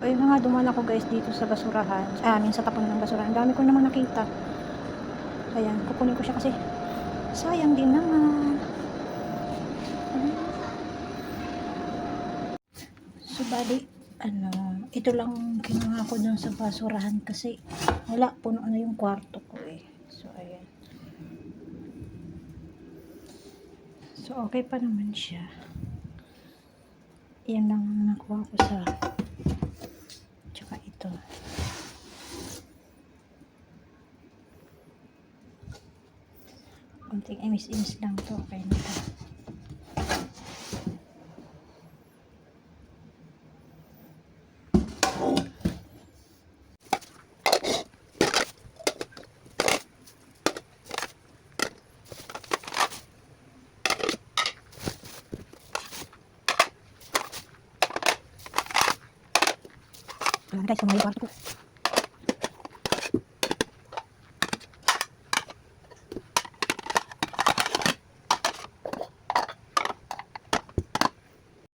Ayun na nga, dumaan ako guys dito sa basurahan. Sa amin, sa tapon ng basurahan. Dami ko naman nakita. Ayan, kukunin ko siya kasi sayang din naman. So, bali, ano, ito lang kinuha ko dun sa basurahan kasi wala, puno na yung kwarto ko eh. So, ayan. So, okay pa naman siya. Yan lang ang nakuha ko sa tsaka ito. Kunting imis-imis lang to. Okay na to. Ayan guys, yung mga ko.